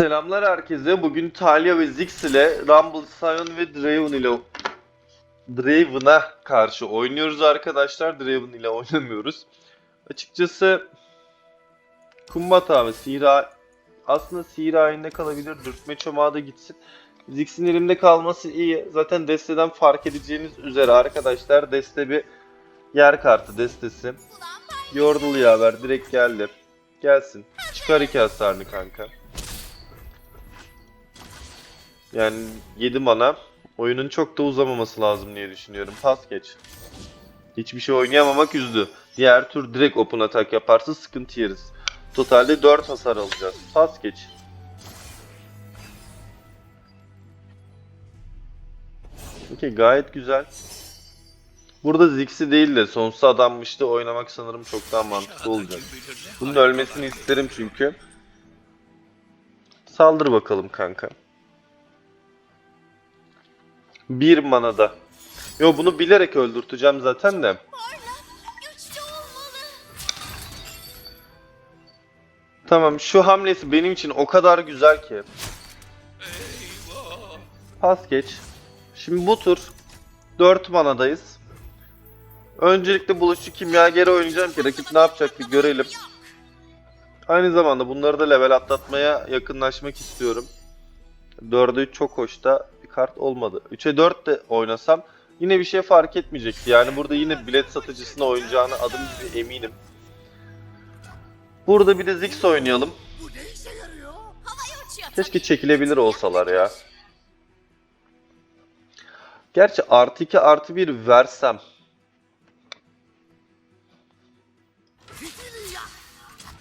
Selamlar herkese. Bugün Talia ve Ziggs ile Rumble, Sion ve Draven ile Draven'a karşı oynuyoruz arkadaşlar. Draven ile oynamıyoruz. Açıkçası Kumbat abi Sihra aslında Sihra halinde kalabilir. Dürtme çomağı da gitsin. Ziggs'in elimde kalması iyi. Zaten desteden fark edeceğiniz üzere arkadaşlar deste bir yer kartı destesi. Yordle yaver direkt geldi. Gelsin. Çıkar iki hasarını kanka. Yani 7 mana. Oyunun çok da uzamaması lazım diye düşünüyorum. Pas geç. Hiçbir şey oynayamamak üzdü. Diğer tur direkt open atak yaparsa sıkıntı yeriz. Totalde 4 hasar alacağız. Pas geç. Okey gayet güzel. Burada Ziggs'i değil de sonsuza adanmıştı oynamak sanırım çok daha mantıklı olacak. Bunun ölmesini isterim çünkü. Saldır bakalım kanka. Bir manada. Yo bunu bilerek öldürteceğim zaten de. Tamam şu hamlesi benim için o kadar güzel ki. Pas geç. Şimdi bu tur 4 manadayız. Öncelikle buluşçu kimyageri oynayacağım ki rakip ne yapacak bir görelim. Aynı zamanda bunları da level atlatmaya yakınlaşmak istiyorum. 4'e 3 çok hoş da kart olmadı. 3'e 4 de oynasam yine bir şey fark etmeyecekti. Yani burada yine bilet satıcısına oynayacağını adım gibi eminim. Burada bir de Ziggs oynayalım. Keşke çekilebilir olsalar ya. Gerçi artı 2 artı 1 versem.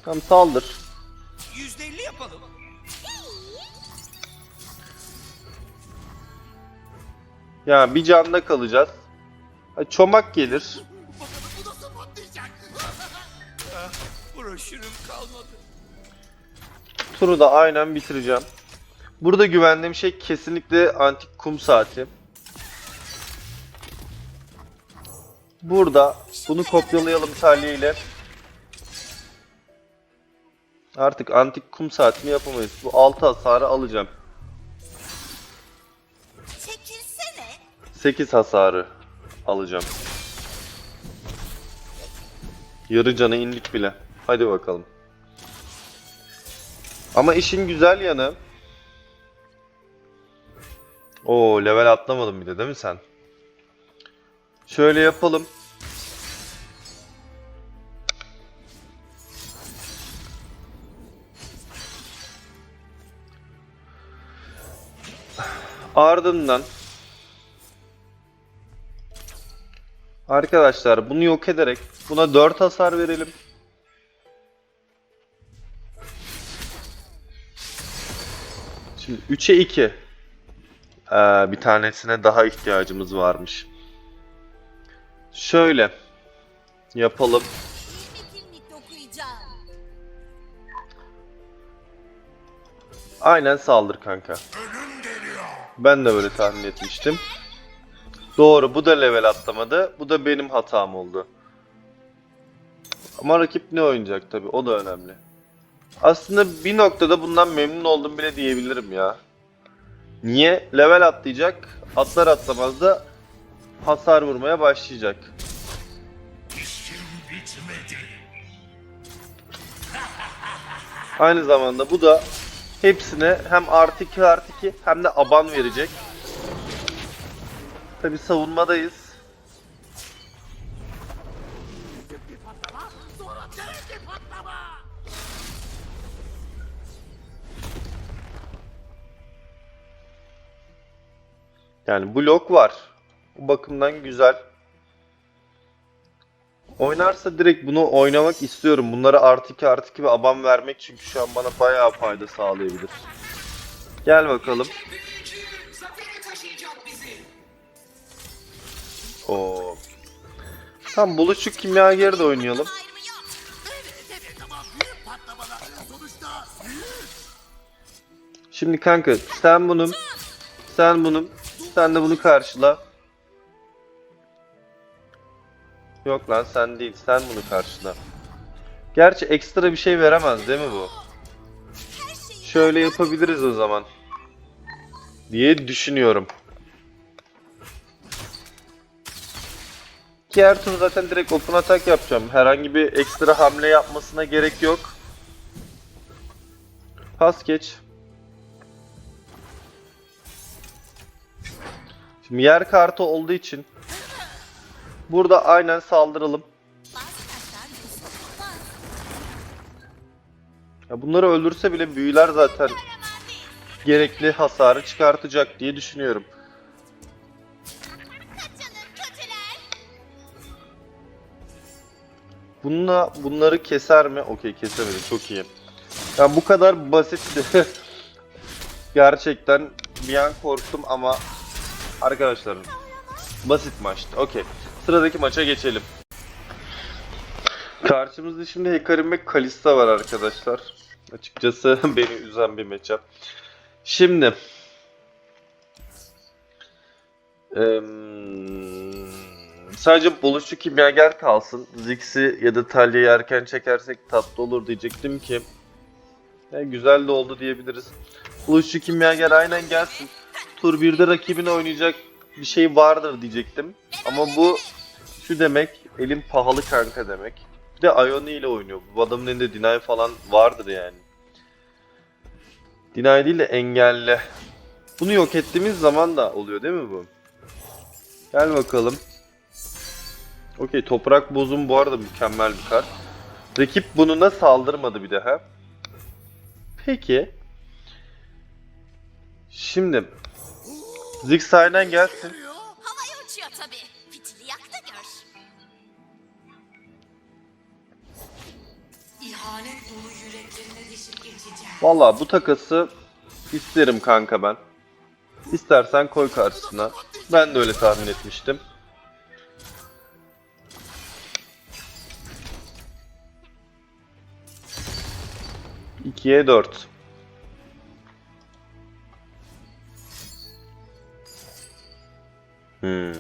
Tamam saldır. Ya bir canda kalacağız. Çomak gelir. Bakalım bu nasıl. Turu da aynen bitireceğim. Burada güvendiğim şey kesinlikle antik kum saati. Burada bunu kopyalayalım Talya ile. Artık antik kum saatini yapamayız. Bu 6 hasarı alacağım. 8 hasarı alacağım. Yarı cana indik bile. Hadi bakalım. Ama işin güzel yanı... Oo level atlamadım bir de değil mi sen? Şöyle yapalım. Ardından Arkadaşlar bunu yok ederek buna 4 hasar verelim. Şimdi 3'e 2. Ee, bir tanesine daha ihtiyacımız varmış. Şöyle yapalım. Aynen saldır kanka. Ben de böyle tahmin etmiştim. Doğru bu da level atlamadı. Bu da benim hatam oldu. Ama rakip ne oynayacak tabi o da önemli. Aslında bir noktada bundan memnun oldum bile diyebilirim ya. Niye? Level atlayacak. Atlar atlamaz da hasar vurmaya başlayacak. Aynı zamanda bu da hepsine hem artı 2 artı 2 hem de aban verecek. Tabi savunmadayız. Yani blok var. Bu bakımdan güzel. Oynarsa direkt bunu oynamak istiyorum. Bunlara artı 2 artı 2 ve aban vermek çünkü şu an bana bayağı fayda sağlayabilir. Gel bakalım. Oo. Tam buluşuk kimyageri de oynayalım. Şimdi kanka sen bunun sen bunun sen de bunu karşıla. Yok lan sen değil sen bunu karşıla. Gerçi ekstra bir şey veremez değil mi bu? Şöyle yapabiliriz o zaman. Diye düşünüyorum. Ki her zaten direkt open atak yapacağım. Herhangi bir ekstra hamle yapmasına gerek yok. Pas geç. Şimdi yer kartı olduğu için burada aynen saldıralım. Ya bunları öldürse bile büyüler zaten gerekli hasarı çıkartacak diye düşünüyorum. Bununla bunları keser mi? Okey kesemedi. Çok iyi. Ya bu kadar basit. Gerçekten bir an korktum ama arkadaşlarım basit maçtı. Okey. Sıradaki maça geçelim. Karşımızda şimdi Hekarim ve Kalista var arkadaşlar. Açıkçası beni üzen bir matchup. Şimdi Eee, sadece buluşçu kimyager kalsın. Ziggs'i ya da Talya'yı erken çekersek tatlı olur diyecektim ki. Ya güzel de oldu diyebiliriz. Buluşçu kimyager aynen gelsin. Tur 1'de rakibine oynayacak bir şey vardır diyecektim. Ama bu şu demek, elim pahalı kanka demek. Bir de Ione ile oynuyor. Bu adamın elinde deny falan vardır yani. Deny değil de engelle. Bunu yok ettiğimiz zaman da oluyor değil mi bu? Gel bakalım. Okey toprak bozum bu arada mükemmel bir kart. Rakip bununla saldırmadı bir daha. Peki. Şimdi Ziggs aynen gelsin. Havaya uçuyor tabii. Fitili yak da gör. İhanet dolu yüreklerine dişip geçeceğim. Valla bu takası isterim kanka ben. İstersen koy karşısına. Ben de öyle tahmin etmiştim. İkiye dört. Hmm.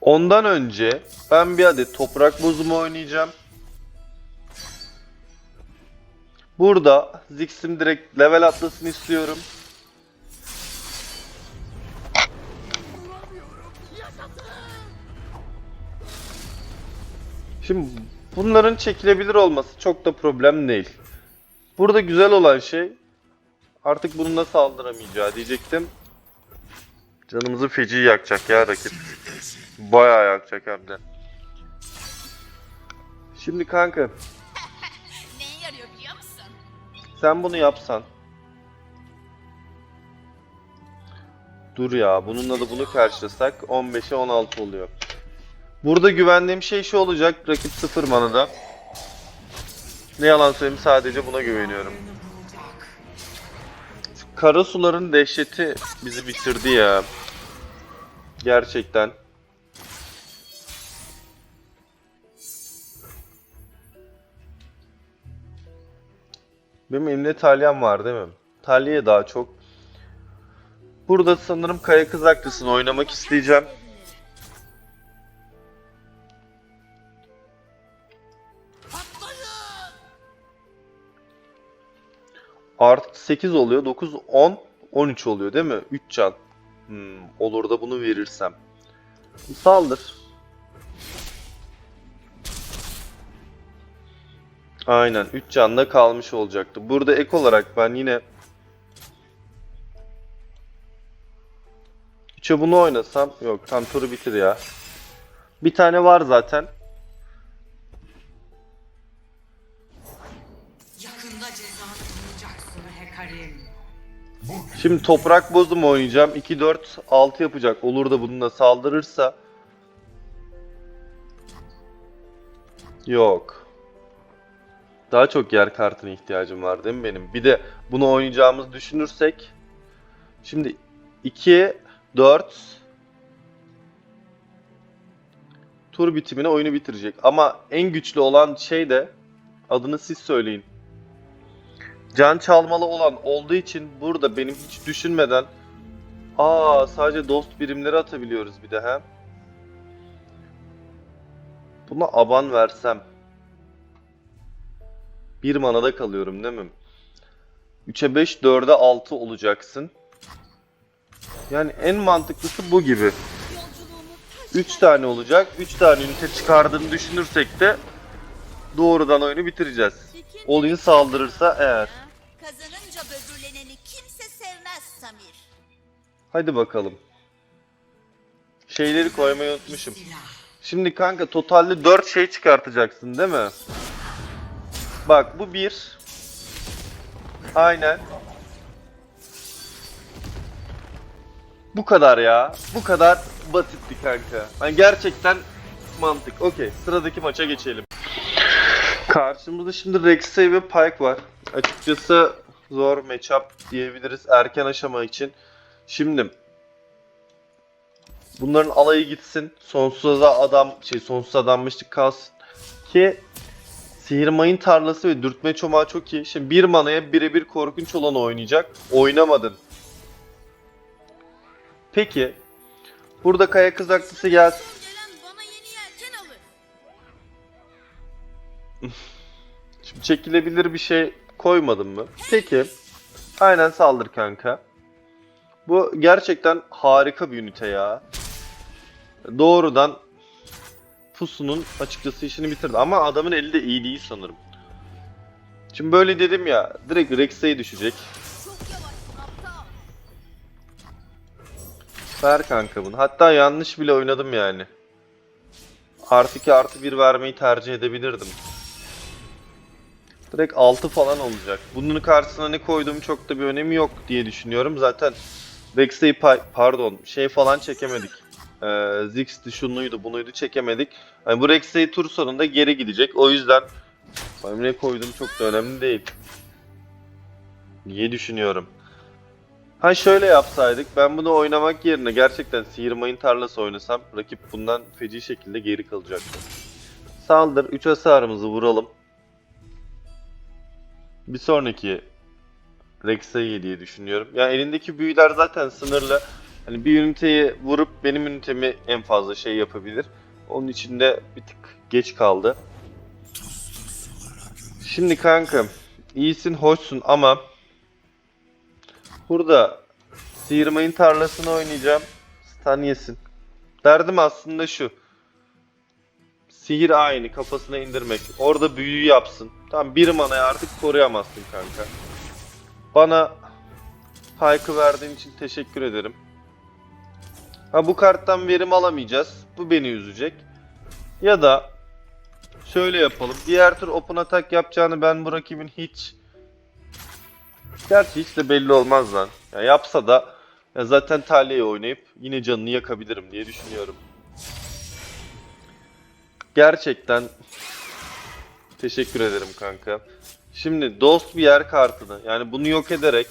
Ondan önce ben bir adet toprak bozumu oynayacağım. Burada Ziggs'im direkt level atlasını istiyorum. Şimdi bunların çekilebilir olması çok da problem değil. Burada güzel olan şey artık bununla saldıramayacağı diyecektim. Canımızı feci yakacak ya rakip. Bayağı yakacak hem de. Şimdi kanka Neye yarıyor biliyor musun? Sen bunu yapsan. Dur ya, bununla da bunu karşılasak 15'e 16 oluyor. Burada güvendiğim şey şu olacak, rakip 0 manada. Ne yalan söyleyeyim sadece buna güveniyorum. bulacak. Kara suların dehşeti bizi bitirdi ya. Gerçekten. Benim elimde Talya'm var değil mi? Talya'ya daha çok. Burada sanırım Kaya Kız Haklısın oynamak isteyeceğim. Artı 8 oluyor. 9, 10, 13 oluyor değil mi? 3 can. Hmm, olur da bunu verirsem. Saldır. Aynen 3 canla kalmış olacaktı. Burada ek olarak ben yine Üçe bunu oynasam yok tam turu bitir ya. Bir tane var zaten. Şimdi toprak bozum oynayacağım. 2 4 6 yapacak. Olur da bununla saldırırsa Yok. Daha çok yer kartına ihtiyacım var değil mi benim? Bir de bunu oynayacağımızı düşünürsek şimdi 2 4 tur bitimine oyunu bitirecek. Ama en güçlü olan şey de adını siz söyleyin. Can çalmalı olan olduğu için burada benim hiç düşünmeden Aa sadece dost birimleri atabiliyoruz bir de he. Buna aban versem. Bir manada kalıyorum değil mi? 3'e 5, 4'e 6 olacaksın. Yani en mantıklısı bu gibi. 3 tane olacak. 3 tane ünite çıkardığını düşünürsek de doğrudan oyunu bitireceğiz. Olin saldırırsa eğer. Kazanınca böbürleneni kimse sevmez Samir. Hadi bakalım. Şeyleri koymayı unutmuşum. Şimdi kanka totalde 4 şey çıkartacaksın değil mi? Bak bu bir. Aynen. Bu kadar ya. Bu kadar basitti kanka. Yani gerçekten mantık. Okey. Sıradaki maça geçelim. Karşımızda şimdi Rexey ve Pike var. Açıkçası zor matchup diyebiliriz erken aşama için. Şimdi Bunların alayı gitsin. Sonsuza adam şey sonsuz adanmışlık kalsın. Ki Sihir mayın tarlası ve dürtme çomağı çok iyi. Şimdi bir manaya birebir korkunç olanı oynayacak. Oynamadın. Peki. Burada kaya kızaklısı gelsin. Şimdi çekilebilir bir şey koymadın mı? Peki. Aynen saldır kanka. Bu gerçekten harika bir ünite ya. Doğrudan pusunun açıkçası işini bitirdi. Ama adamın eli de iyi değil sanırım. Şimdi böyle dedim ya. Direkt Rex'e düşecek. Ver kanka bunu. Hatta yanlış bile oynadım yani. Artı 2 artı 1 vermeyi tercih edebilirdim. Direkt 6 falan olacak. Bunun karşısına ne koyduğum çok da bir önemi yok diye düşünüyorum. Zaten Rex'e pardon şey falan çekemedik. Ee, Ziggs'ti şunuydu bunuydu çekemedik. Hani bu Rex'e tur sonunda geri gidecek. O yüzden benim ne koyduğum çok da önemli değil. Diye düşünüyorum. Ha şöyle yapsaydık ben bunu oynamak yerine gerçekten sihir mayın tarlası oynasam rakip bundan feci şekilde geri kalacaktı. Saldır 3 hasarımızı vuralım. Bir sonraki Rex'e diye düşünüyorum. Ya elindeki büyüler zaten sınırlı. Hani bir üniteyi vurup benim ünitemi en fazla şey yapabilir. Onun için de bir tık geç kaldı. Şimdi kanka iyisin hoşsun ama Burada sıyırmayın tarlasını oynayacağım. Stun yesin. Derdim aslında şu. Sihir aynı kafasına indirmek. Orada büyü yapsın. Tamam bir manaya artık koruyamazsın kanka. Bana Pike'ı verdiğin için teşekkür ederim. Ha bu karttan verim alamayacağız. Bu beni üzecek. Ya da şöyle yapalım. Diğer tur open attack yapacağını ben bu rakibin hiç Gerçi hiç de belli olmaz lan. Ya yapsa da ya zaten Talya'yı oynayıp yine canını yakabilirim diye düşünüyorum. Gerçekten teşekkür ederim kanka. Şimdi dost bir yer kartını yani bunu yok ederek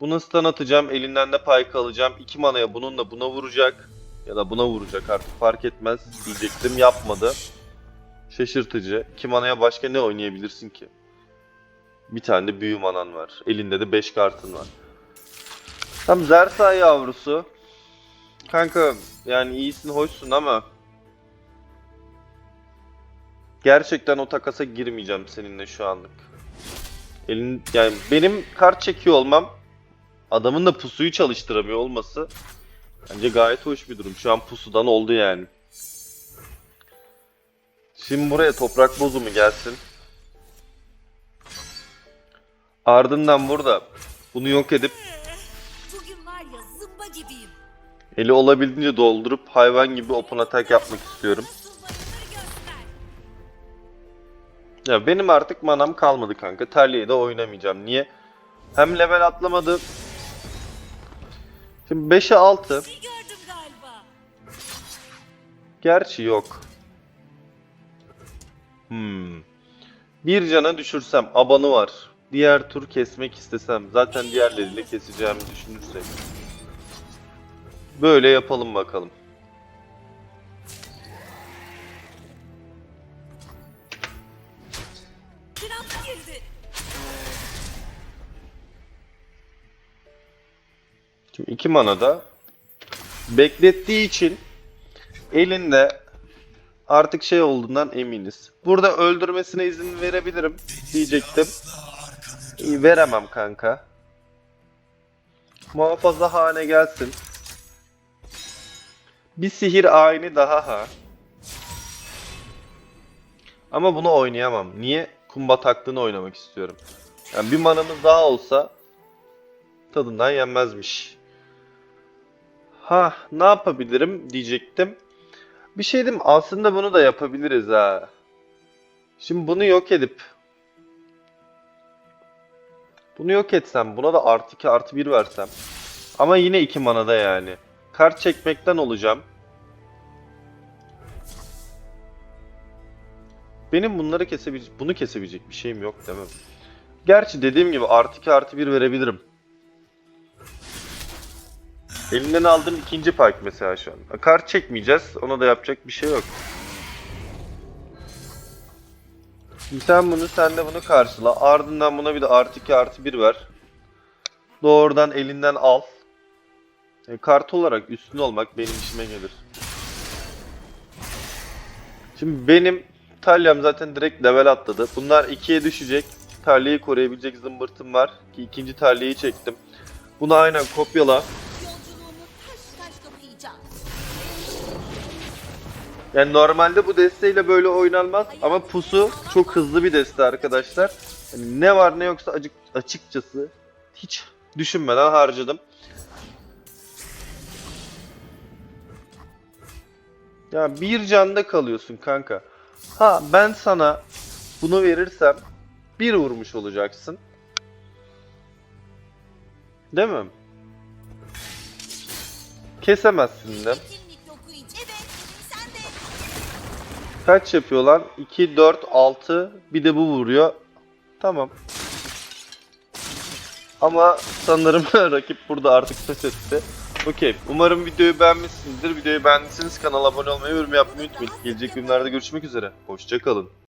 bunu stun atacağım elinden de pay alacağım. 2 manaya bununla buna vuracak ya da buna vuracak artık fark etmez diyecektim yapmadı. Şaşırtıcı. 2 manaya başka ne oynayabilirsin ki? Bir tane de büyü manan var. Elinde de 5 kartın var. Tam Zersa yavrusu. Kanka yani iyisin hoşsun ama gerçekten o takasa girmeyeceğim seninle şu anlık. Elin yani benim kart çekiyor olmam adamın da pusuyu çalıştıramıyor olması bence gayet hoş bir durum. Şu an pusudan oldu yani. Şimdi buraya toprak bozumu gelsin. Ardından burada bunu yok edip Bugün var ya zımba gibiyim. eli olabildiğince doldurup hayvan gibi open attack yapmak istiyorum. Ya benim artık manam kalmadı kanka. Terliği de oynamayacağım. Niye? Hem level atlamadı. Şimdi 5'e 6. Bir gördüm galiba. Gerçi yok. Hmm. Bir cana düşürsem abanı var. Diğer tur kesmek istesem zaten diğerleriyle keseceğimi düşünürsek. Böyle yapalım bakalım. Şimdi iki mana da beklettiği için elinde artık şey olduğundan eminiz. Burada öldürmesine izin verebilirim diyecektim. Veremem kanka. Muhafaza hane gelsin. Bir sihir ayini daha ha. Ama bunu oynayamam. Niye? Kumbat aklını oynamak istiyorum. Yani bir manamız daha olsa tadından yenmezmiş. Ha, ne yapabilirim diyecektim. Bir şey mi? aslında bunu da yapabiliriz ha. Şimdi bunu yok edip bunu yok etsem buna da artı 2 artı 1 versem. Ama yine 2 manada yani. Kart çekmekten olacağım. Benim bunları kesebilecek, bunu kesebilecek bir şeyim yok değil mi? Gerçi dediğim gibi artı 2 artı 1 verebilirim. Elinden aldığım ikinci pike mesela şu an. Kart çekmeyeceğiz. Ona da yapacak bir şey yok. Şimdi sen bunu, sen de bunu karşıla. Ardından buna bir de artı 2 artı 1 ver. Doğrudan elinden al. E, kart olarak üstün olmak benim işime gelir. Şimdi benim Talyam zaten direkt level atladı. Bunlar 2'ye düşecek. Talyayı koruyabilecek zımbırtım var. Ki ikinci talyayı çektim. Bunu aynen kopyala. Yani normalde bu desteğiyle böyle oynanmaz ama pusu çok hızlı bir deste arkadaşlar. Yani ne var ne yoksa acık, açıkçası hiç düşünmeden harcadım. Ya bir canda kalıyorsun kanka. Ha ben sana bunu verirsem bir vurmuş olacaksın. Değil mi? Kesemezsin de. Kaç yapıyor lan? 2, 4, 6. Bir de bu vuruyor. Tamam. Ama sanırım rakip burada artık pes etti. Okey. Umarım videoyu beğenmişsinizdir. Videoyu beğendiyseniz kanala abone olmayı ve yorum yapmayı unutmayın. Gelecek günlerde görüşmek üzere. Hoşçakalın.